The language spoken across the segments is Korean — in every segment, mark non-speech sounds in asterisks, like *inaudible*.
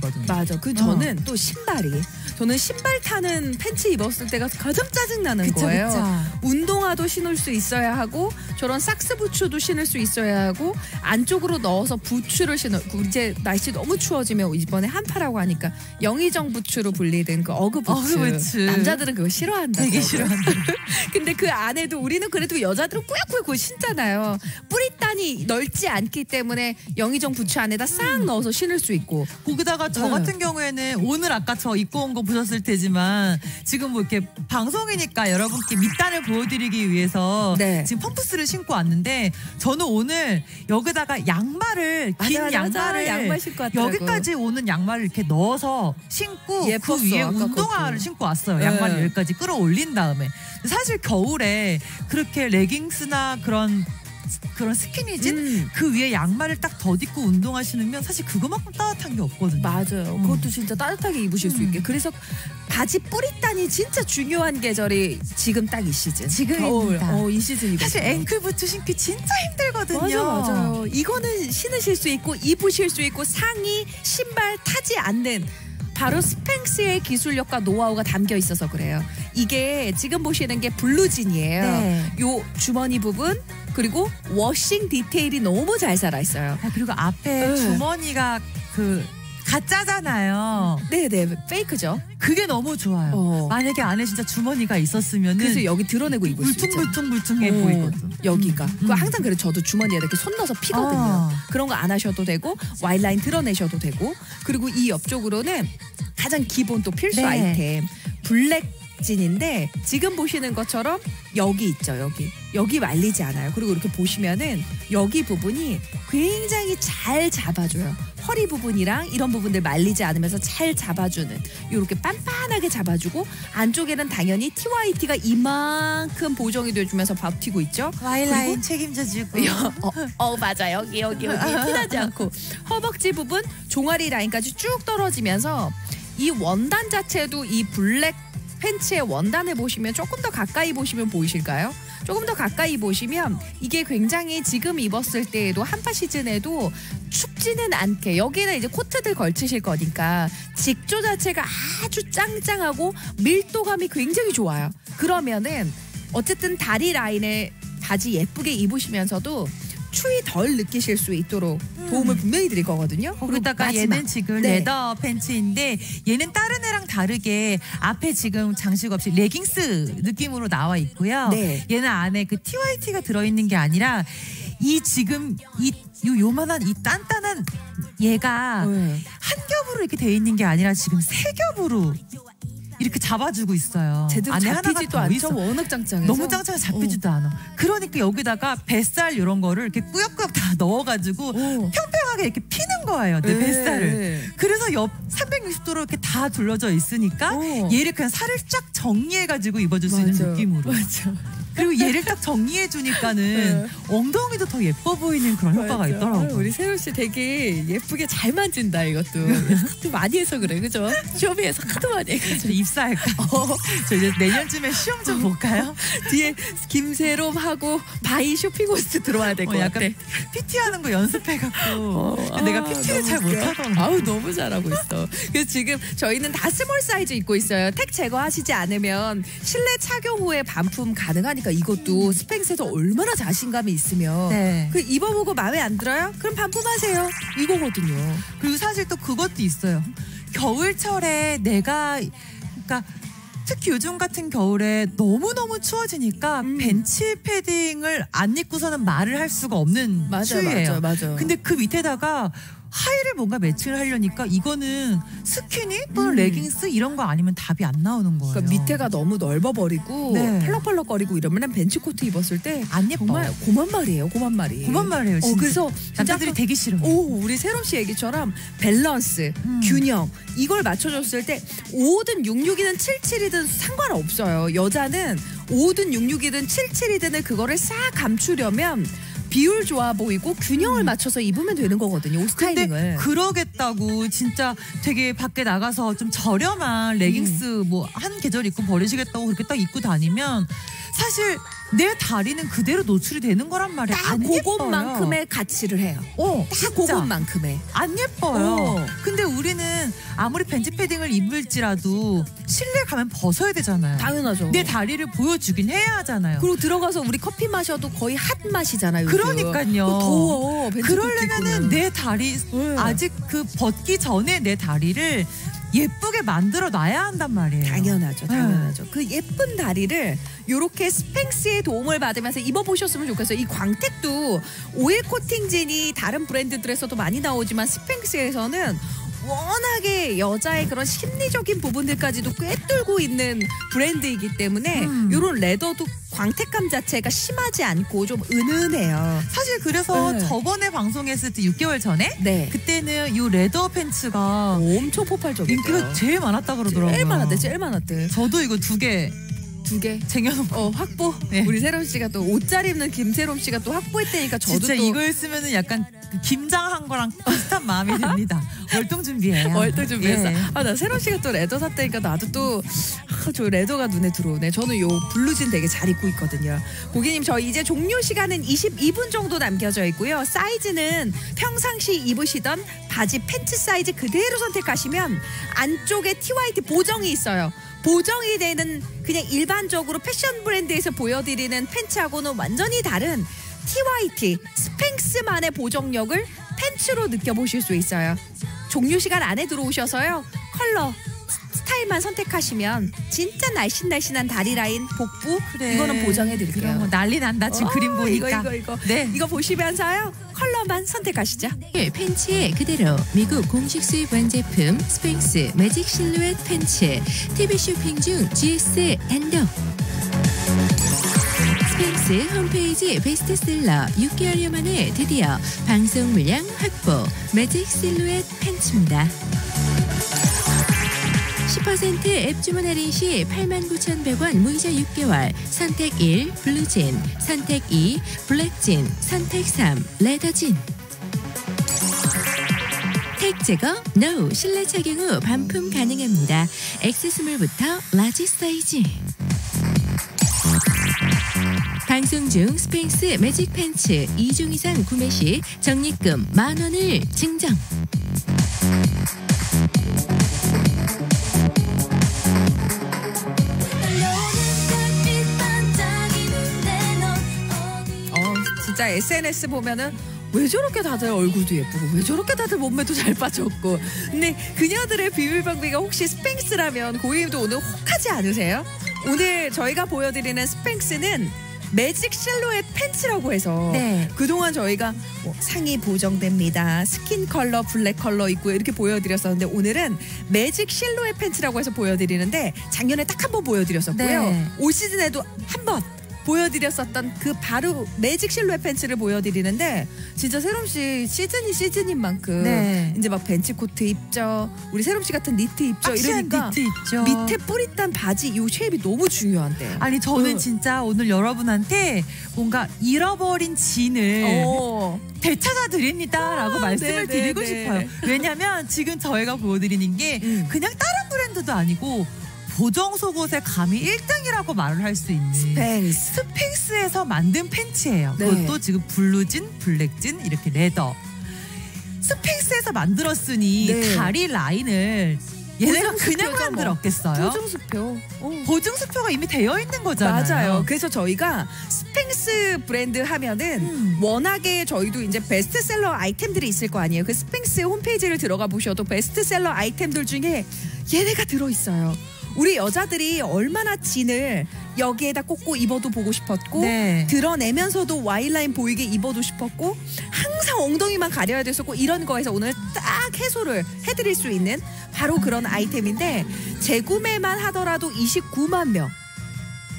보이거든요. 맞아. 그 저는 또 신발이 저는 신발 타는 팬츠 입었을 때가 가장 짜증 나는 그쵸, 거예요. 그쵸. 운동화도 신을 수 있어야 하고 저런 삭스 부츠도 신을 수 있어야 하고 안쪽으로 넣어서 부츠를 신어 이제 날씨 너무 추워지면 이번에 한파라고 하니까 영의정 부츠로 불리던 그 어그 부츠, 어그 부츠. 남자들은 그거 싫어한다. 되게 싫어한다. *laughs* 근데 그 안에도 우리는 그래도 여자들은 꾸역꾸역 그거 신잖아요. 뿌리단이 넓지 않기 때문에 영의정 부츠 안에다 싹 넣어서 신을 수 있고 거기다가 저 응. 같은 경우에는 오늘 아까 저 입고 온 거 보셨을 테지만 지금 뭐 이렇게 방송이니까 여러분께 밑단을 보여드리기 위해서 네. 지금 펌프스를 신고 왔는데 저는 오늘 여기다가 양말을 긴 맞아, 맞아. 양말을 양말 신고 왔더라고. 여기까지 오는 양말을 이렇게 넣어서 신고 예뻤어, 그 위에 운동화를. 신고 왔어요. 네. 양말을 여기까지 끌어올린 다음에 사실 겨울에 그렇게 레깅스나 그런 그런 스키니진 음. 그 위에 양말을 딱 덧입고 운동화 신으면 사실 그거만큼 따뜻한 게 없거든요. 맞아요. 음. 그것도 진짜 따뜻하게 입으실 수 음. 있게. 그래서 바지 뿌리단이 진짜 중요한 계절이 지금 딱 이 시즌. 지금입니다. 어, 이 시즌이거든요. 사실 앵클 부츠 신기 진짜 힘들거든요. 맞아 맞아요. 이거는 신으실 수 있고 입으실 수 있고 상의 신발 타지 않는 바로 스팽스의 기술력과 노하우가 담겨 있어서 그래요. 이게 지금 보시는 게 블루진이에요. 네. 요 주머니 부분 그리고 워싱 디테일이 너무 잘 살아 있어요. 아, 그리고 앞에 네. 주머니가 그 가짜잖아요. 네네 페이크죠. 그게 너무 좋아요. 어. 만약에 안에 진짜 주머니가 있었으면은 그래서 여기 드러내고 입을. 물퉁물퉁물퉁해 어, 보이거든. 여기가. 음. 그거 항상 그래 저도 주머니에 이렇게 손 넣어서 피거든요. 아. 그런 거 안 하셔도 되고 와인라인 드러내셔도 되고 그리고 이 옆쪽으로는 가장 기본 또 필수 네. 아이템 블랙 진인데 지금 보시는 것처럼 여기 있죠 여기 여기 말리지 않아요. 그리고 이렇게 보시면은 여기 부분이 굉장히 잘 잡아줘요. 허리 부분이랑 이런 부분들 말리지 않으면서 잘 잡아주는 이렇게 빤빤하게 잡아주고 안쪽에는 당연히 TYT가 이만큼 보정이 돼주면서 버티고 있죠. 와일라인 책임져주고. 어, 어 맞아 여기 여기 여기 *laughs* 티나지 않고. 허벅지 부분 종아리 라인까지 쭉 떨어지면서 이 원단 자체도 이 블랙 팬츠의 원단을 보시면 조금 더 가까이 보시면 보이실까요? 조금 더 가까이 보시면 이게 굉장히 지금 입었을 때에도 한파 시즌에도 춥지는 않게 여기는 이제 코트들 걸치실 거니까 직조 자체가 아주 짱짱하고 밀도감이 굉장히 좋아요. 그러면은 어쨌든 다리 라인에 바지 예쁘게 입으시면서도 추위 덜 느끼실 수 있도록 도움을 분명히 드릴 거거든요. 거기다가 그리고 얘는 마지막. 지금 네. 레더 팬츠인데 얘는 다른 애랑 다르게 앞에 지금 장식 없이 레깅스 느낌으로 나와 있고요. 네. 얘는 안에 그 TYT가 들어있는 게 아니라 이 지금 이 요, 요만한 이 단단한 얘가 네. 한 겹으로 이렇게 돼 있는 게 아니라 지금 세 겹으로 이렇게 잡아주고 있어요. 제대로 안에 하나가 잡히지도 더 않죠. 있어. 워낙 짱짱해서. 너무 짱짱해 잡히지도 않아. 그러니까 여기다가 뱃살 이런 거를 이렇게 꾸역꾸역 다 넣어가지고 오. 평평하게 이렇게 피는 거예요. 내 네, 뱃살을. 네. 그래서 옆 360도로 이렇게 다 둘러져 있으니까 오. 얘를 그냥 살을 쫙 정리해가지고 입어줄 수 있는 맞아. 느낌으로. 맞아. 그리고 얘를 딱 정리해 주니까는 *laughs* 네. 엉덩이도 더 예뻐 보이는 그런 효과가 맞아. 있더라고. 우리 세훈 씨 되게 예쁘게 잘 만진다 이것도. *laughs* 하도 많이 해서 그래, 그죠? 쇼미에서 하도 많이 저 해가지고. 입 사할까? 어, 저 이제 내년쯤에 시험 좀 볼까요? 뒤에 김세롬 하고 바이 쇼핑호스트 들어와야 될것 어, 같아. PT 하는 거 연습해갖고 어, 내가 아, PT를 너무 잘. 못하더라고. 아우 너무 잘하고 있어. 그래서 지금 저희는 다 스몰 사이즈 입고 있어요. 택 제거하시지 않으면 실내 착용 후에 반품 가능하니까 이것도 스팽스에서 얼마나 자신감이 있으면 네. 그 입어보고 마음에 안 들어요? 그럼 반품하세요. 이거거든요. 그리고 사실 또 그것도 있어요. 겨울철에 내가 그러니까 특히 요즘 같은 겨울에 너무 너무 추워지니까 음. 벤치 패딩을 안 입고서는 말을 할 수가 없는 맞아, 추위예요. 맞아, 맞아. 근데 그 밑에다가 하의를 뭔가 매칭을 하려니까 이거는 스키니 또는 음. 레깅스 이런 거 아니면 답이 안 나오는 거예요. 그러니까 밑에가 너무 넓어버리고 네. 펄럭펄럭거리고 이러면 벤치 코트 입었을 때 안 예뻐. 정말 고만 말이에요. 고만 말이. 그만 말해요. 어, 진짜. 그래서 남자들이 아까- 되게 싫어. 오, 우리 세롬 씨 얘기처럼 밸런스, 음. 균형 이걸 맞춰줬을 때 5든 66이든 77이든 상관없어요. 여자는 5든 66이든 77이든 그거를 싹 감추려면 비율 좋아 보이고 균형을 맞춰서 입으면 되는 거거든요. 옷 음. 근데 스타일링을. 그러겠다고 진짜 되게 밖에 나가서 좀 저렴한 레깅스 음. 뭐한 계절 입고 버리시겠다고 그렇게 딱 입고 다니면 사실 내 다리는 그대로 노출이 되는 거란 말이야. 딱. 그것만큼의 가치를 해요. 어, 딱. 그것만큼의. 안 예뻐요. 어. 근데 우리는 아무리 벤치 패딩을 입을지라도 실내 가면 벗어야 되잖아요. 당연하죠. 내 다리를 보여주긴 해야 하잖아요. 그리고 들어가서 우리 커피 마셔도 거의 핫 맛이잖아요. 요즘. 그러니까요. 더워. 벤츠 코트 그러려면은. 내 다리 네. 아직 그 벗기 전에 내 다리를 예쁘게 만들어 놔야 한단 말이에요. 당연하죠, 네. 당연하죠. 그 예쁜 다리를 요렇게 스팽스의 도움을 받으면서 입어보셨으면 좋겠어요. 이 광택도 오일 코팅진이 다른 브랜드들에서도 많이 나오지만 스팽스에서는 워낙에 여자의 그런 심리적인 부분들까지도 꿰뚫고 있는 브랜드이기 때문에 음. 요런 레더도 광택감 자체가 심하지 않고 좀 은은해요. 사실 그래서 네. 저번에 방송했을 때 6개월 전에 네. 그때는 이 레더 팬츠가 엄청 폭발적이에요. 인기가 제일 많았다 그러더라고요. 제일 많았대, 제일 많았대. 저도 이거 두 개 두 개. 쟁여놓고 어 확보. 네. 우리 세롬 씨가 또 옷잘 입는 김세롬 씨가 또 확보했다니까 저도 진짜 또 이걸 쓰면은 약간 그 김장한 거랑 비슷한 마음이 듭니다. *laughs* 월동 준비해요. 월등 준비했어. 예. 아나 세롬 씨가 또 레더 샀다니까 나도 또 저 레더가 눈에 들어오네. 저는 요 블루진 되게 잘 입고 있거든요. 고객님 저 이제 종료 시간은 22분 정도 남겨져 있고요. 사이즈는 평상시 입으시던 바지 팬츠 사이즈 그대로 선택하시면 안쪽에 TYT 보정이 있어요. 보정이 되는 그냥 일반적으로 패션 브랜드에서 보여드리는 팬츠하고는 완전히 다른 TYT 스팽스만의 보정력을 팬츠로 느껴보실 수 있어요. 종료 시간 안에 들어오셔서요. 컬러 스타일만 선택하시면 진짜 날씬날씬한 다리 라인 복부 그래. 이거는 보정해 드릴게요. 뭐 난리 난다 지금 어, 그림 보니까. 이거 이거 이거 네. 이거 보시면서요 컬러만 선택하시죠. 팬츠에 그대로 미국 공식 수입원 제품 스팽스 매직 실루엣 팬츠 TV 쇼핑 중 GS 엔더 스팽스 홈페이지 베스트셀러 6개월여 만에 드디어 방송 물량 확보 매직 실루엣 팬츠입니다. 10%앱 주문 할인 시 89,100원 무이자 6개월. 선택 1 블루진 선택 2 블랙진 선택 3 레더진 택 제거 NO 실내 착용 후 반품 가능합니다. 액세스몰부터 라지 사이즈. 방송 중 스팽스 매직 팬츠 2종 이상 구매 시 적립금 만 원을 증정 진짜 SNS 보면은 왜 저렇게 다들 얼굴도 예쁘고 왜 저렇게 다들 몸매도 잘 빠졌고 근데 그녀들의 비밀방비가 혹시 스팽스라면 고객님도 오늘 혹하지 않으세요? 오늘 저희가 보여드리는 스팽스는 매직 실루엣 팬츠라고 해서 네. 그동안 저희가 뭐 상의 보정됩니다 스킨 컬러 블랙 컬러 있고 이렇게 보여드렸었는데 오늘은 매직 실루엣 팬츠라고 해서 보여드리는데 작년에 딱 한 번 보여드렸었고요 네. 올 시즌에도 한 번 보여드렸었던 그 바로 매직 실루엣 팬츠를 보여드리는데 진짜 세롬 씨 시즌이 시즌인 만큼 네. 이제 막 벤치 코트 입죠 우리 세롬 씨 같은 니트 입죠 이러니까 니트 있죠. 밑에 뿌릿단 바지 이 쉐입이 너무 중요한데 아니 저는 어. 진짜 오늘 여러분한테 뭔가 잃어버린 진을 어. 되찾아 드립니다라고 아, 말씀을 네, 드리고 네, 네. 싶어요. 왜냐면 지금 저희가 보여드리는 게 음. 그냥 다른 브랜드도 아니고 보정 속옷의 감히 1등이라고 말을 할 수 있는 스팽스 스팽스에서 만든 팬츠예요. 네. 그것도 지금 블루진, 블랙진 이렇게 레더. 스팽스에서 만들었으니 네. 다리 라인을 얘네가 그냥 뭐. 만들었겠어요? 보증수표 어. 보증 수표가 이미 되어 있는 거잖아요. 맞아요. 그래서 저희가 스팽스 브랜드 하면은 음. 워낙에 저희도 이제 베스트셀러 아이템들이 있을 거 아니에요. 그 스팽스 홈페이지를 들어가 보셔도 베스트셀러 아이템들 중에 얘네가 들어 있어요. 우리 여자들이 얼마나 진을 여기에다 꽂고 입어도 보고 싶었고 네. 드러내면서도 와이라인 보이게 입어도 싶었고 항상 엉덩이만 가려야 됐었고 이런 거에서 오늘 딱 해소를 해드릴 수 있는 바로 그런 아이템인데 재구매만 하더라도 29만 명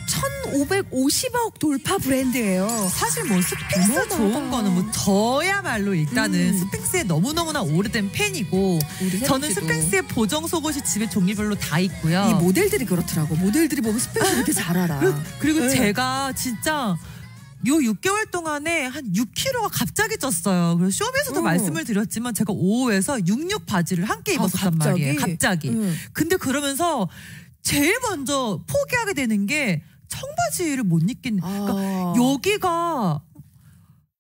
1,550억 돌파 브랜드예요. 사실 뭐 스핑스. 좋은 거는 뭐 저야말로 일단은 음. 스핑스의 너무너무나 오래된 팬이고 저는. 스핑스의 보정 속옷이 집에 종류별로 다 있고요. 이 모델들이 그렇더라고. 모델들이 보면 스펙을 이렇게 잘 알아. 그리고, 네. 제가 진짜 요 6개월 동안에 한 6kg가 갑자기 쪘어요. 그래서 쇼에서도 어. 말씀을 드렸지만 제가 5호에서 66 바지를 함께 아, 입었었단 말이에요. 갑자기. 응. 근데 그러면서 제일 먼저 포기하게 되는 게 청바지를 못 입겠네. 그러니까 아, 여기가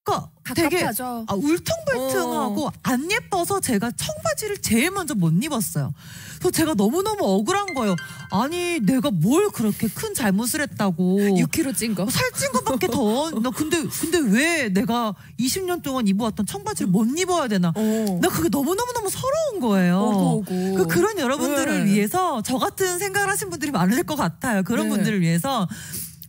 그러니까 되게 갑갑하죠. 아, 울퉁불퉁하고 어. 안 예뻐서 제가 청바지를 제일 먼저 못 입었어요. 그래서 제가 너무너무 억울한 거예요. 아니 내가 뭘 그렇게 큰 잘못을 했다고. 6kg 찐 거. 살찐 것밖에 더. *laughs* 나 근데 근데 왜 내가 20년 동안 입어왔던 청바지를 못 입어야 되나? 어. 나 그게 너무 너무 너무 서러운 거예요. 오고 오고. 그 그런 여러분들을 네. 위해서 저 같은 생각을 하신 분들이 많을 것 같아요. 그런 네. 분들을 위해서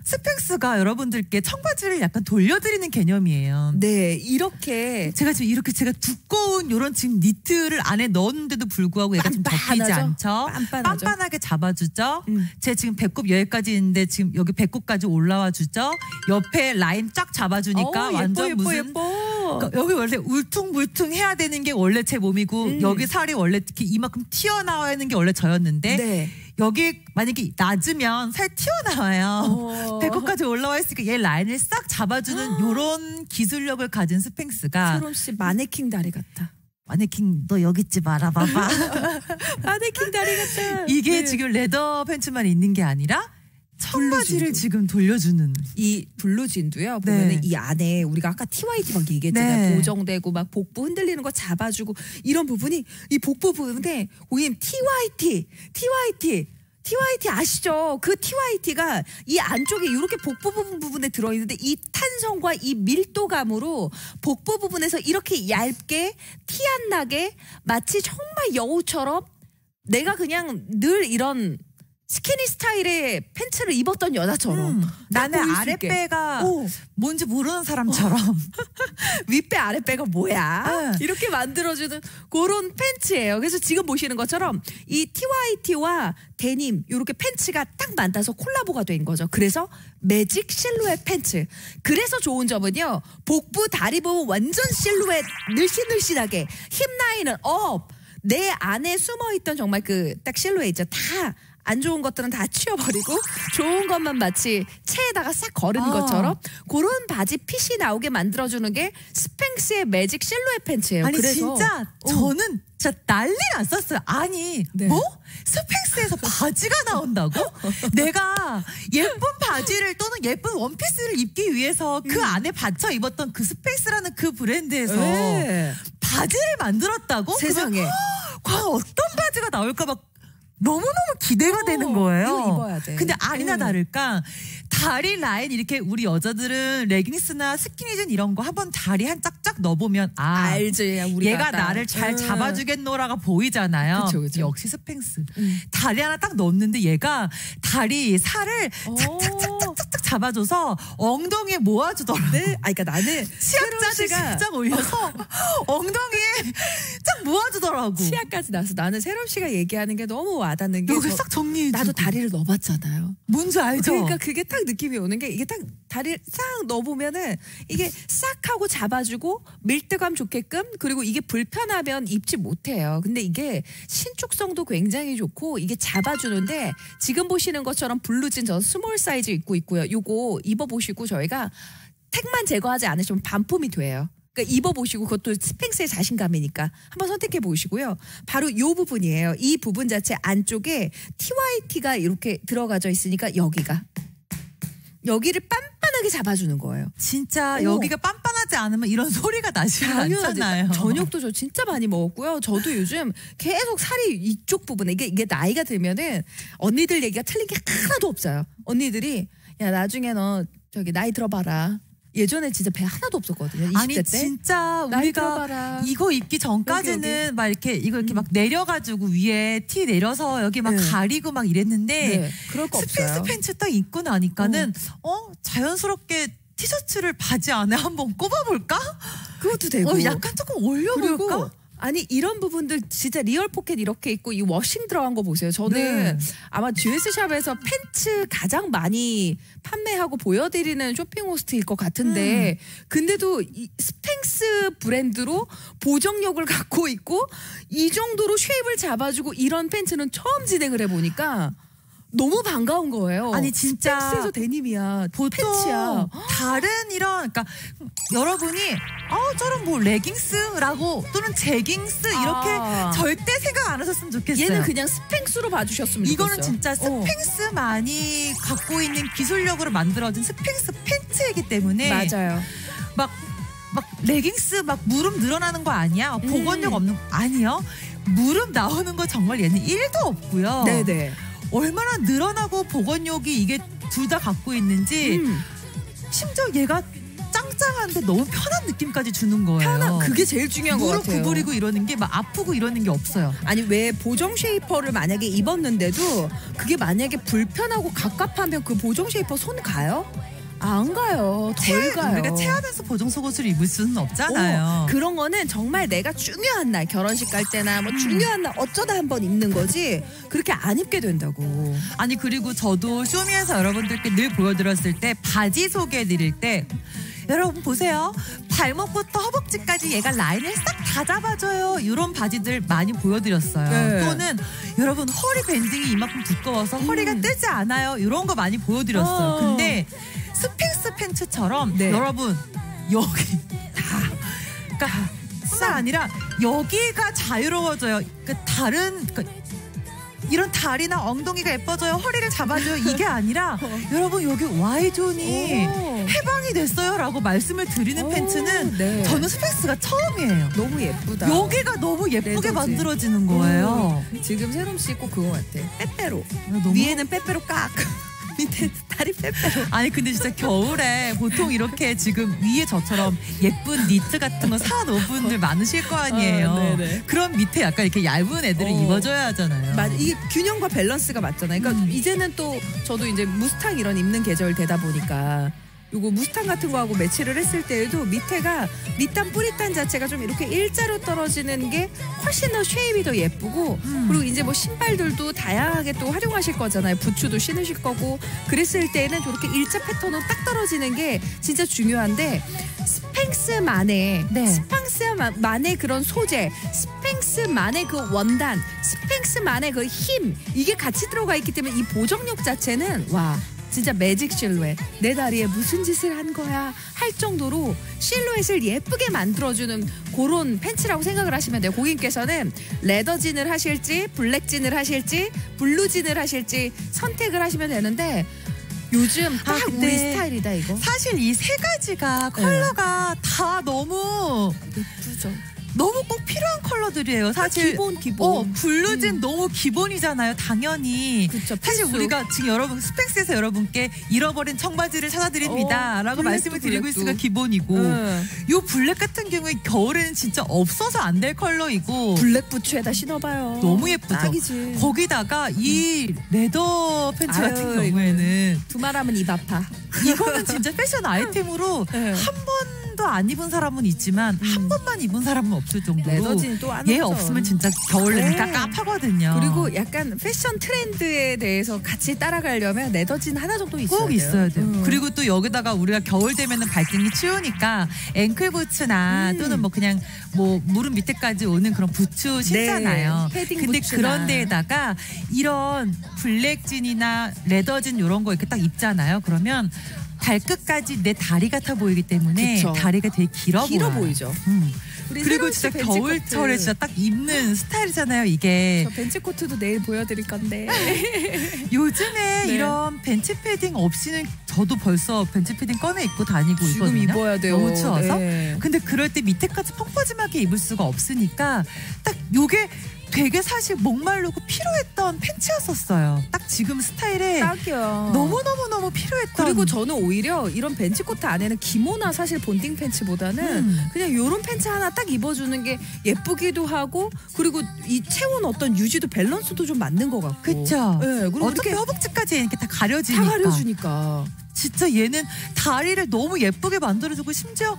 스팽스가 여러분들께 청바지를 약간 돌려드리는 개념이에요. 네, 이렇게 제가 지금 이렇게 제가 두꺼운 요런 지금 니트를 안에 넣었는데도 불구하고 얘가 지금 덮이지? 않죠. 빤빤하죠? 빤빤하게 잡아주죠. 음. 제 지금 배꼽 여기까지 있는데 지금 여기 배꼽까지 올라와 주죠. 옆에 라인 쫙 잡아주니까 어, 완전 예뻐, 무슨 예뻐. 그러니까 여기 원래 울퉁불퉁 해야 되는 게 원래 제 몸이고 음. 여기 살이 원래 특히 이만큼 튀어나와야 하는 게 원래 저였는데 네. 여기 만약에 낮으면 살 튀어나와요. 어. 배꼽까지 올라와 있으니까 얘 라인을 싹 잡아주는 요런 기술력을 가진 스팽스가 새롬 씨 마네킹 다리 같아. 마네킹 너 여기 있지 마라 봐봐. *laughs* 마네킹 다리 같아. *laughs* 이게 네. 지금 레더 팬츠만 있는 게 아니라 청바지를. 지금 돌려주는 이 블루진도요. 네. 보면은 이 안에 우리가 아까 TYT 막 얘기했잖아요. 네. 고정되고 막 복부 흔들리는 거 잡아주고 이런 부분이 이 복부 부분에 오임 TYT, TYT. TYT 아시죠? 그 TYT가 이 안쪽에 이렇게 복부 부분 부분에 들어있는데 이 탄성과 이 밀도감으로 복부 부분에서 이렇게 얇게 티 안 나게 마치 정말 여우처럼 내가 그냥 늘 이런 스키니 스타일의 팬츠를 입었던 여자처럼 음, 나는. 아랫배가 오. 뭔지 모르는 사람처럼 *laughs* 윗배 아랫배가 뭐야 네. 이렇게 만들어주는 그런 팬츠예요. 그래서 지금 보시는 것처럼 이 TYT와 데님 이렇게 팬츠가 딱 만나서 콜라보가 된 거죠. 그래서 매직 실루엣 팬츠. 그래서 좋은 점은요. 복부 다리 부분 완전 실루엣 늘씬늘씬하게 힙 라인은 업. 내 안에 숨어있던 정말 그 딱 실루엣 있죠. 다 안 좋은 것들은 다 치워버리고 *laughs* 좋은 것만 마치 체에다가 싹 거른 아. 것처럼 그런 바지 핏이 나오게 만들어주는 게 스팽스의 매직 실루엣 팬츠예요. 아니 그래서 진짜 어. 저는 진짜 난리 났었어요. 아니 네. 뭐 스펙스에서 바지가 나온다고? *laughs* 내가 예쁜 바지를 또는 예쁜 원피스를 입기 위해서 그 안에 받쳐 입었던 그 스펙스라는 그 브랜드에서 네. 바지를 만들었다고? 세상에. *gasps* 과연 어떤 바지가 나올까 막 너무너무 기대가 어, 되는 거예요. 근데 아니나 음. 다를까 다리 라인 이렇게 우리 여자들은 레깅스나 스키니진 이런 거 한번 다리 한 짝짝 넣어보면 아 알지 얘가 딱. 나를 잘 음. 잡아주겠노라가 보이잖아요. 그쵸, 그쵸. 역시 스팽스. 음. 다리 하나 딱 넣었는데 얘가 다리 살을 어. 착착착착착 잡아줘서 엉덩이에 모아주더라고. 네, 아 그러니까 나는 치약자를 진짜 올려서 *laughs* 엉덩이에 쫙 모아주더라고. 치아까지 나서 나는 새롬 씨가 얘기하는 게 너무 와닿는 게 저- 싹 정리해. 나도 다리를 넣어봤잖아요. 뭔지 알죠? 그러니까 그게 딱 느낌이 오는 게 이게 딱 다리를 싹 넣어보면은 이게 싹 하고 잡아주고 밀대감 좋게끔 그리고 이게 불편하면 입지 못해요. 근데 이게 신축성도 굉장히 좋고 이게 잡아주는데 지금 보시는 것처럼 블루진 저 스몰 사이즈 입고 있고요. 요거 입어보시고 저희가 택만 제거하지 않으시면 반품이 돼요. 그러니까 입어보시고 그것도 스팽스의 자신감이니까 한번 선택해 보시고요. 바로 요 부분이에요. 이 부분 자체 안쪽에 TYT가 이렇게 들어가져 있으니까 여기가 여기를 빤빤하게 잡아주는 거예요. 진짜 오. 여기가 빤빤하지 않으면 이런 소리가 나지 않잖아요. 저녁도 저 진짜 많이 먹었고요. 저도 요즘 계속 살이 이쪽 부분에 이게 이게 나이가 들면은 언니들 얘기가 틀린 게 하나도 없어요. 언니들이 야 나중에 너 저기 나이 들어봐라. 예전에 진짜 배 하나도 없었거든요. 20대 아니 때. 진짜 우리가. 이거 입기 전까지는 여기, 음. 막 이렇게 이거 이렇게 막 내려가지고 위에 티 내려서 여기 막 네. 가리고 막 이랬는데 네, 없어요. 팬츠 딱 입고 나니까는 어, 자연스럽게 티셔츠를 바지 안에 한번 *laughs* 꼽아볼까? 그것도 되고. 어, 약간 조금 올려볼까? 아니 이런 부분들 진짜 리얼 포켓 이렇게 있고 이 워싱 들어간 거 보세요. 저는 네. 아마 GS샵에서 팬츠 가장 많이 판매하고 보여드리는 쇼핑 호스트일 것 같은데 근데도 이 스팽스 브랜드로 보정력을 *laughs* 갖고 있고 이 정도로 쉐입을 잡아주고 이런 팬츠는 처음 진행을 해보니까 너무 반가운 거예요. 아니, 진짜 스팽스에서 데님이야. 보통 팬츠야. *gasps* 다른 이런 그러니까 여러분이 어 저런 뭐 레깅스라고 또는 제깅스 이렇게 아. 절대 생각 안 하셨으면 좋겠어요. 얘는 그냥 스팽스로 봐주셨으면 이거는 좋겠어요. 진짜 어. 스팽스만이 갖고 있는 기술력으로 만들어진 스팽스 팬츠이기 때문에 맞아요. 막, 막 레깅스 막 무릎 늘어나는 거 아니야? 음. 복원력 없는 거 아니요. 무릎 나오는 거 정말 얘는 1도 없고요. 네네. 얼마나 늘어나고 복원력이 이게 둘 다 갖고 있는지 음, 심지어 얘가 짱짱한데 너무 편한 느낌까지 주는 거예요. 편한 그게 제일 중요한 것 무릎 같아요. 구부리고 이러는 게 막 아프고 이러는 게 없어요. 아니 왜 보정 쉐이퍼를 만약에 입었는데도 그게 만약에 불편하고 갑갑하면 그 보정 쉐이퍼 손 가요? 안 가요. 덜 체, 가요. 우리가 체하면서 보정 속옷을 입을 수는 없잖아요. 어, 그런 거는 정말 내가 중요한 날 결혼식 갈 때나 음. 뭐 중요한 날 어쩌다 한 번 입는 거지 그렇게 안 입게 된다고. 아니 그리고 저도 쇼미에서 여러분들께 늘 보여드렸을 때 바지 소개해드릴 때 여러분 보세요 발목부터 허벅지까지 얘가 라인을 싹 다 잡아줘요 이런 바지들 많이 보여드렸어요 네. 또는 여러분 허리 밴딩이 이만큼 두꺼워서 허리가 뜨지 않아요 이런 거 많이 보여드렸어요 어. 근데 스핑스 팬츠처럼 네. 여러분 여기 *laughs* 다 그러니까 아니라 여기가 자유로워져요 그 다른 그 이런 다리나 엉덩이가 예뻐져요 허리를 잡아줘요 이게 아니라 *laughs* 여러분 여기 Y존이 오. 해방이 됐어요 라고 말씀을 드리는 오, 팬츠는 네. 저는 스펙스가 처음이에요 너무 예쁘다. 여기가 너무 예쁘게 레더지. 만들어지는 거예요 음, 지금 새롬 씨 꼭 그거 같아. 빼빼로. 너무- 위에는 빼빼로 깍. 밑에 다리 빼빼로. 아니 근데 진짜 겨울에 보통 이렇게 지금 위에 저처럼 예쁜 니트 같은 거 사놓은 분들 많으실 거 아니에요 아, 네네. 그럼 밑에 약간 이렇게 얇은 애들을 어. 입어줘야 하잖아요 맞아. 이게 균형과 밸런스가 맞잖아요. 그러니까 음. 이제는 또 저도 이제 무스탕 이런 입는 계절 되다 보니까 요거 무스탕 같은 거하고 매치를 했을 때에도 밑에가 밑단 뿌리단 자체가 좀 이렇게 일자로 떨어지는 게 훨씬 더 쉐입이 더 예쁘고 음. 그리고 이제 뭐 신발들도 다양하게 또 활용하실 거잖아요. 부츠도 신으실 거고 그랬을 때는 저렇게 일자 패턴으로 딱 떨어지는 게 진짜 중요한데 스팽스만의 네. 스팽스만의 그런 소재, 스팽스만의 그 원단, 스팽스만의 그 힘 이게 같이 들어가 있기 때문에 이 보정력 자체는 와 진짜 매직 실루엣. 내 다리에 무슨 짓을 한 거야 할 정도로 실루엣을 예쁘게 만들어주는 그런 팬츠라고 생각을 하시면 돼요. 고객님께서는 레더진을 하실지 블랙진을 하실지 블루진을 하실지 선택을 하시면 되는데 요즘 딱 아, 우리 스타일이다 이거. 사실 이 세 가지가 컬러가 다 너무 예쁘죠 너무 꼭 필요한 컬러들이에요. 사실 기본 기본 어 블루진 음. 너무 기본이잖아요. 당연히. 그쵸, 사실. 우리가 지금 여러분 스펙스에서 여러분께 잃어버린 청바지를 찾아드립니다라고 어, 말씀을 드리고 블랙도. 있으니까 기본이고 응. 요 블랙 같은 경우에 겨울에는 진짜 없어서 안 될 컬러이고 블랙 부츠에다 신어봐요. 너무 예쁘죠. 딱이지. 거기다가 이 레더 팬츠 아유, 같은 경우에는 두말하면 입 아파. 이거는 진짜 패션 아이템으로 *laughs* 네. 한번 도 안 입은 사람은 있지만 한 번만 입은 사람은 없을 정도로 얘 없죠. 없으면 진짜 겨울 내니까 네. 깝하거든요. 그리고 약간 패션 트렌드에 대해서 같이 따라가려면 레더진 하나 정도 있어야 꼭 돼요. 있어야 돼요. 음. 그리고 또 여기다가 우리가 겨울 되면은 발등이 추우니까 앵클 부츠나 음. 또는 뭐 그냥 뭐 무릎 밑에까지 오는 그런 부츠 신잖아요. 네, 패딩 근데 부츠나. 그런 데에다가 이런 블랙진이나 레더진 이런 거 이렇게 딱 입잖아요. 그러면 발 끝까지 내 다리 같아 보이기 때문에 그쵸. 다리가 되게 길어, 길어. 보이죠. 음. 그리고 진짜 겨울철에. 진짜 딱 입는 스타일이잖아요. 이게 저 벤치 코트도 내일 보여드릴 건데. *laughs* 요즘에 네. 이런 벤치 패딩 없이는 저도 벌써 벤치 패딩 꺼내 입고 다니고 지금 있거든요. 입어야 돼요. 너무 추워서. 네. 근데 그럴 때 밑에까지 펑퍼짐하게 입을 수가 없으니까 딱 요게 되게 사실 목마르고 필요했던 팬츠였었어요. 딱 지금 스타일에 딱이야. 너무 너무 너무 필요했던. 그리고 저는 오히려 이런 벤치 코트 안에는 기모나 사실 본딩 팬츠보다는 음. 그냥 요런 팬츠 하나 딱 입어주는 게 예쁘기도 하고 그리고 이 체온 어떤 유지도 밸런스도 좀 맞는 것 같고. 그쵸. 네, 그리고 어차피 이렇게 허벅지까지 이렇게 다다 가려지니까. 가려주니까. 진짜 얘는 다리를 너무 예쁘게 만들어주고 심지어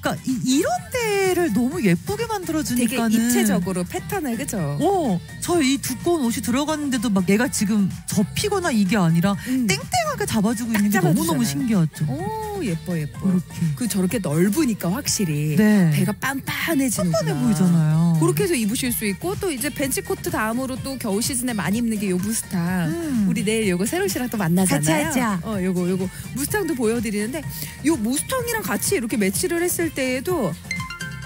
그러니까 이, 런 데를 너무 예쁘게 되게 만들어주니까는 입체적으로 패턴을 그죠. 어, 저 이 두꺼운 옷이 들어갔는데도 막 얘가 지금 접히거나 이게 아니라 음. 땡땡하게 잡아주고 있는 게딱 너무 너무 잡아주잖아요. 신기하죠. 오 예뻐 예뻐. 이렇게. 그 저렇게 넓으니까 확실히 네. 배가 빤빤해지는구나. 빤빤해 보이잖아요. 그렇게 해서 입으실 수 있고 또 이제 벤치 코트 다음으로 또 겨울 시즌에 많이 입는 게 요 무스탕. 음. 우리 내일 요거 세로 씨랑 또 만나잖아요. 같이 하자. 어 요거 요거 무스탕도 보여드리는데 요 무스탕이랑 같이 이렇게 매치를 했을 때에도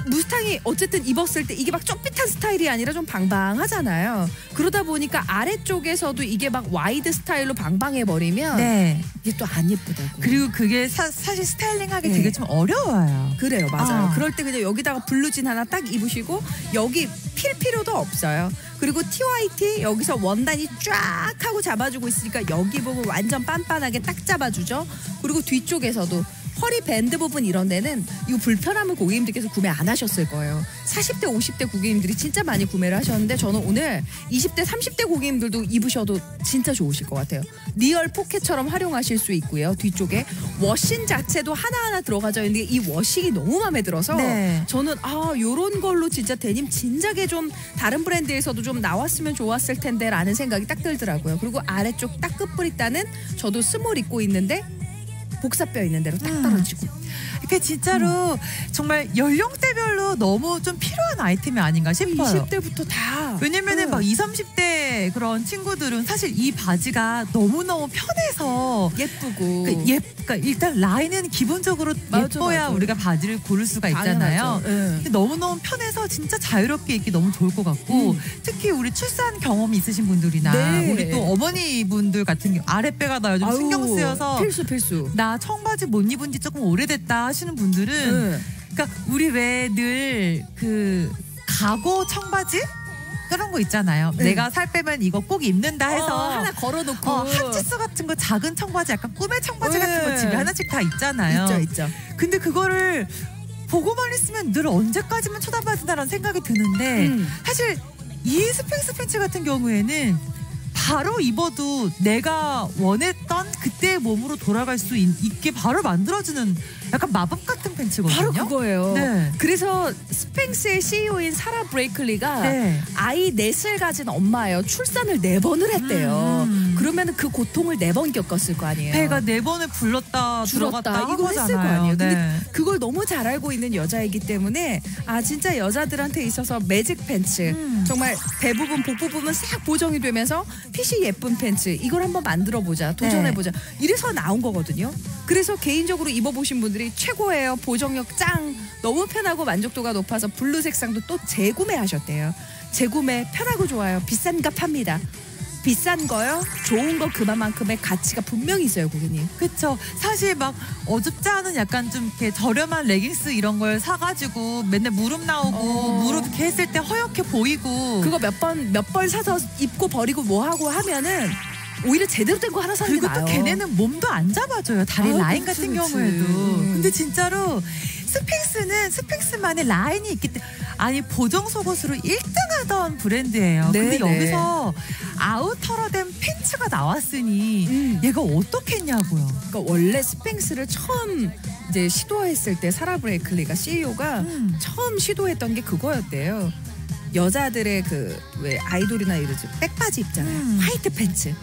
무스탕이 어쨌든 입었을 때 이게 막 좁빛한 스타일이 아니라 좀 방방하잖아요. 그러다 보니까 아래쪽에서도 이게 막 와이드 스타일로 방방해 버리면 네. 이게 또 안 예쁘다고. 그리고 그게 사, 사실 스타일링하기 네. 되게 좀 어려워요. 그래요, 맞아요. 아. 그럴 때 그냥 여기다가 블루진 하나 딱 입으시고 여기 필 필요도 없어요. 그리고 TYT 여기서 원단이 쫙 하고 잡아주고 있으니까 여기 부분 완전 빤빤하게 딱 잡아주죠. 그리고 뒤쪽에서도 허리 밴드 부분 이런 데는 이 불편함을 고객님들께서 구매 안 하셨을 거예요. 40대, 50대 고객님들이 진짜 많이 구매를 하셨는데 저는 오늘 20대, 30대 고객님들도 입으셔도 진짜 좋으실 것 같아요. 리얼 포켓처럼 활용하실 수 있고요. 뒤쪽에 워싱 자체도 하나하나 들어가져 있는데 이 워싱이 너무 마음에 들어서 네. 저는 아 요런 걸로 진짜 데님 진작에 좀 다른 브랜드에서도 좀 나왔으면 좋았을 텐데 라는 생각이 딱 들더라고요. 그리고 아래쪽 딱 끝부리따는 저도 스몰 입고 있는데 복사뼈 있는 대로 딱 음. 떨어지고 이게 진짜로 정말 연령대별로 너무 좀 필요한 아이템이 아닌가 싶어요. 20대부터 다 왜냐면은 응. 막 20, 30대 그런 친구들은 사실 이 바지가 너무너무 편해서 예쁘고 그 예, 그러니까 일단 라인은 기본적으로 맞아, 예뻐야 맞아. 우리가 바지를 고를 수가 있잖아요. 근데 너무너무 편해서 진짜 자유롭게 입기 너무 좋을 것 같고 음. 특히 우리 출산 경험이 있으신 분들이나 네. 우리 또 어머니 분들 같은 경우 아랫배가 나 요즘 아유, 신경 쓰여서 필수 필수. 나 청바지 못 입은 지 조금 오래됐 다 하시는 분들은 응. 그러니까 우리 왜 늘 그 가고 청바지 그런 거 있잖아요. 네. 내가 살 빼면 이거 꼭 입는다 해서 어, 하나 걸어놓고 어, 한지수 같은 거 작은 청바지 약간 꿈의 청바지 네. 같은 거 집에 하나씩 다 있잖아요. 있죠 있죠. 근데 그거를 보고만 있으면 늘 언제까지만 쳐다봐야 된다는 생각이 드는데 음. 사실 이 스팽스 팬츠 같은 경우에는 바로 입어도 내가 원했던 그때의 몸으로 돌아갈 수 있, 게 바로 만들어주는 약간 마법 같은 팬츠거든요. 바로 그거예요. 네. 그래서 스팽스의 CEO인 사라 브레이클리가 네. 아이 넷을 가진 엄마예요. 출산을 네 번을 했대요. 음. 그러면 그 고통을 네 번 겪었을 거 아니에요. 배가 네 번을 불렀다 줄었다 이거 했을 거. 아니에요. 근데 네. 그걸 너무 잘 알고 있는 여자이기 때문에 아 진짜 여자들한테 있어서 매직 팬츠 음. 정말 대부분 복 부분은 싹 보정이 되면서 핏이 예쁜 팬츠 이걸 한번 만들어 보자 도전해 보자 이래서 나온 거거든요. 그래서 개인적으로 입어보신 분들이 최고예요. 보정력 짱 너무 편하고 만족도가 높아서 블루 색상도 또 재구매하셨대요. 재구매 편하고 좋아요. 비싼 값 합니다. 비싼 거요. 좋은 거 그만큼의 가치가 분명히 있어요, 고객님. 그쵸. 사실 막 어줍지 않은 약간 좀 이렇게 저렴한 레깅스 이런 걸 사가지고 맨날 무릎 나오고 어. 무릎 이렇게 했을 때 허옇게 보이고 그거 몇 번 몇 벌 사서 입고 버리고 뭐 하고 하면은 오히려 제대로 된 거 하나 사는 게 그리고 나아요. 또 걔네는 몸도 안 잡아줘요. 다리 아유, 라인 그치, 같은 그치. 경우에도. 음. 근데 진짜로 스핑스는 스핑스만의 라인이 있기 때문에 아니 보정 속옷으로 1등 하던 브랜드예요. 네, 근데 네. 여기서 아우터로 된 팬츠가 나왔으니 음. 얘가 어떻겠냐고요. 그러니까 원래 스팽스를 처음 이제 시도했을 때 사라 브레이클리가 CEO가 음. 처음 시도했던 게 그거였대요. 여자들의 그 왜 아이돌이나 이러지 백바지 입잖아요. 음. 화이트 팬츠.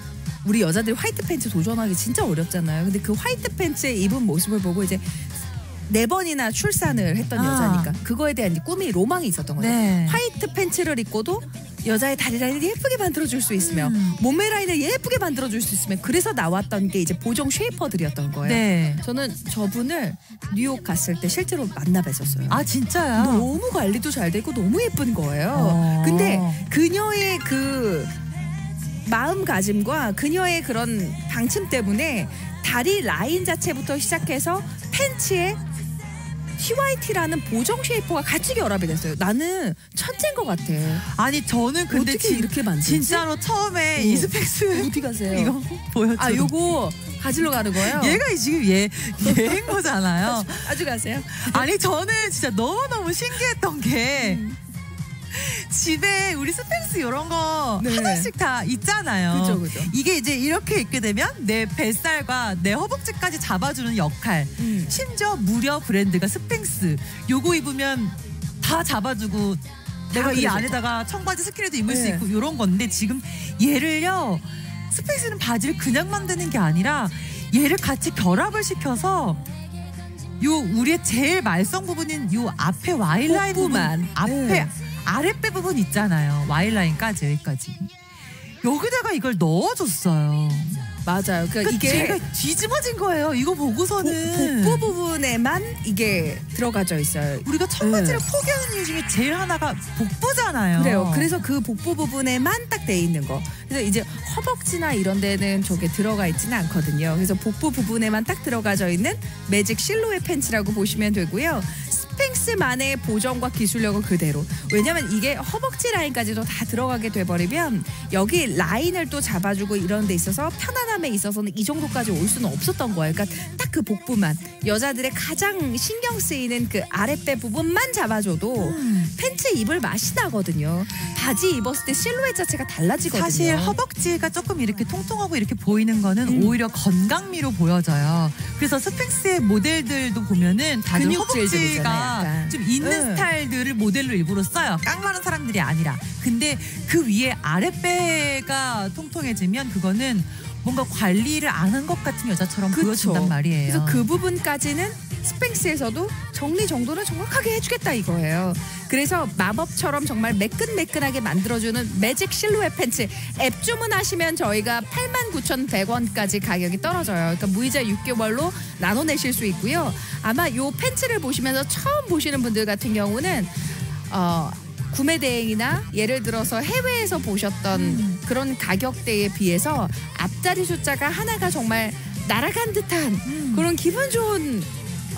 우리 여자들이 화이트 팬츠 도전하기 진짜 어렵잖아요. 근데 그 화이트 팬츠에 입은 모습을 보고 이제 네 번이나 출산을 했던 아. 여자니까 그거에 대한 꿈이 로망이 있었던 거죠. 네. 화이트 팬츠를 입고도 여자의 다리 라인을 예쁘게 만들어줄 수 있으며 음. 몸매 라인을 예쁘게 만들어줄 수 있으면 그래서 나왔던 게 이제 보정 쉐이퍼들이었던 거예요. 네. 저는 저분을 뉴욕 갔을 때 실제로 만나 뵀었어요. 아 진짜요? 너무 관리도 잘 되고 너무 예쁜 거예요. 어. 근데 그녀의 그 마음가짐과 그녀의 그런 방침 때문에 다리 라인 자체부터 시작해서 팬츠에 TYT라는 보정 쉐이퍼가 같이 결합이 됐어요. 나는 천재인 것 같아. 아니 저는 근데 어떻게 진- 이렇게 만들지? 진짜로 처음에 어. 이 스펙스 어디 가세요? 이거 보여줘. 아 요거 가지러 가는 거예요? 얘가 지금 얘 얘인 거잖아요. *laughs* 아주 가세요. 아니 저는 진짜 너무 너무 신기했던 게 음. *laughs* 집에 우리 스팽스 이런 거 네. 하나씩 다 있잖아요. 그죠, 그죠. 이게 이제 이렇게 입게 되면 내 뱃살과 내 허벅지까지 잡아주는 역할. 음. 심지어 무려 브랜드가 스팽스. 요거 입으면 다 잡아주고 내가 이. 안에다가 청바지 스키니도 입을 수 네. 있고 이런 건데 지금 얘를요 스팽스는 바지를 그냥 만드는 게 아니라 얘를 같이 결합을 시켜서 요 우리의 제일 말썽 부분인 요 앞에 와일라인. 부분 앞에 네. 아랫배 부분 있잖아요. 와일라인까지 여기까지. 여기다가 이걸 넣어줬어요. 맞아요. 그러니까 그러니까 이게 제가 뒤집어진 거예요. 이거 보고서는 복 부 부분에만 이게 들어가져 있어요. 우리가 청바지를 포기하는 이유 중에 제일 하나가 복부잖아요. 그래요. 그래서 그 복부 부분에만 딱 돼 있는 거. 그래서 이제 허벅지나 이런 데는 저게 들어가 있지는 않거든요. 그래서 복부 부분에만 딱 들어가져 있는 매직 실루엣 팬츠라고 보시면 되고요. 스핑스만의 보정과 기술력은 그대로. 왜냐면 이게 허벅지 라인까지도 다 들어가게 돼버리면 여기 라인을 또 잡아주고 이런 데 있어서 편안함에 있어서는 이 정도까지 올 수는 없었던 거예요. 그러니까 딱 그 복부만 여자들의 가장 신경 쓰이는 그 아랫배 부분만 잡아줘도 음. 팬츠 입을 맛이 나거든요. 바지 입었을 때 실루엣 자체가 달라지거든요. 사실 허벅지가 조금 이렇게 통통하고 이렇게 보이는 거는 음. 오히려 건강미로 보여져요. 그래서 스핑스의 모델들도 보면은 다들 허벅지가 약간. 좀 있는 네. 스타일들을 모델로 일부러 써요. 깡마른 사람들이 아니라. 근데 그 위에 아랫배가 통통해지면 그거는 뭔가 관리를 안 한 것 같은 여자처럼 그쵸. 보여준단 말이에요. 그래서 그 부분까지는 스팽스에서도 정리 정도는 정확하게 해주겠다 이거예요. 그래서 마법처럼 정말 매끈매끈하게 만들어주는 매직 실루엣 팬츠 앱 주문하시면 저희가 89,100원까지 가격이 떨어져요. 그러니까 무이자 6개월로 나눠내실 수 있고요. 아마 요 팬츠를 보시면서 처음 보시는 분들 같은 경우는 어, 구매 대행이나 예를 들어서 해외에서 보셨던 음. 그런 가격대에 비해서 앞자리 숫자가 하나가 정말 날아간 듯한 음. 그런 기분 좋은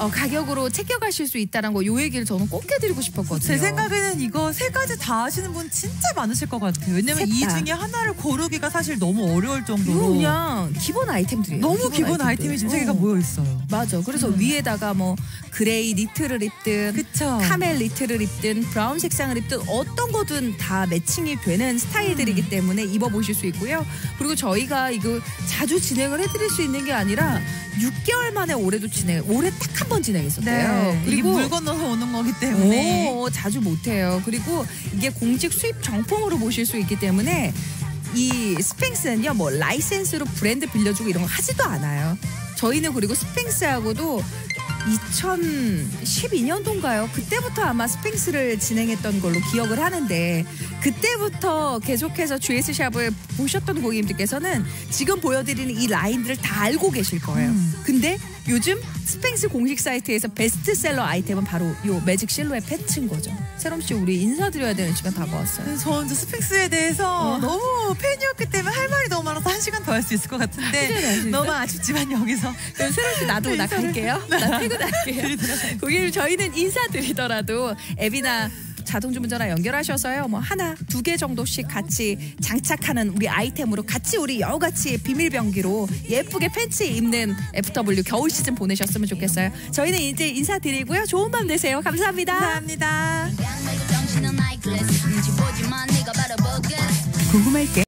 어, 가격으로 챙겨가실 수 있다는 거 요 얘기를 저는 꼭 해드리고 싶었거든요. 제 생각에는 이거 세 가지 다 하시는 분 진짜 많으실 것 같아요. 왜냐면 이. 중에 하나를 고르기가 사실 너무 어려울 정도로 그냥 기본 아이템들이에요. 너무 기본 아이템들. 아이템이 지금 세 개가 어. 모여 있어요. 맞아. 그래서 음. 위에다가 뭐 그레이 니트를 입든 그쵸? 카멜 니트를 입든 브라운 색상을 입든 어떤 거든 다 매칭이 되는 음. 스타일들이기 때문에 입어보실 수 있고요. 그리고 저희가 이거 자주 진행을 해드릴 수 있는 게 아니라 6개월 만에 올해도 진행, 올해 딱 한번 진행했었대요. 네. 그리고 물 건너서 오는 거기 때문에 오, 자주 못 해요. 그리고 이게 공직 수입 정품으로 보실 수 있기 때문에 이 스핑스는요, 뭐 라이센스로 브랜드 빌려주고 이런 거 하지도 않아요. 저희는 그리고 스핑스하고도 2012년도인가요? 그때부터 아마 스핑스를 진행했던 걸로 기억을 하는데 그때부터 계속해서 GS 샵을 보셨던 고객님들께서는 지금 보여드리는 이 라인들을 다 알고 계실 거예요. 음. 근데 요즘 스팽스 공식 사이트에서 베스트셀러 아이템은 바로 요 매직 실루엣 팬츠인 거죠. 세롬 씨 우리 인사드려야 되는 시간 다가왔어요. 저 스핑스에 대해서 어. 너무 팬이었기 때문에 할 말이 너무 많아서 한 시간 더 할 수 있을 것 같은데? 너무 아쉽지만 여기서 세롬 씨 나도 나 갈게요. 나 퇴근할게요. *laughs* 고객님 저희는 인사드리더라도 앱이나 자동 주문 전화 연결하셔서요. 뭐 하나, 두 개 정도씩 같이 장착하는 우리 아이템으로 같이 우리 여우같이 비밀병기로 예쁘게 팬츠 입는 FW 겨울 시즌 보내셨으면 좋겠어요. 저희는 이제 인사드리고요. 좋은 밤 되세요. 감사합니다. 감사합니다. 궁금할 게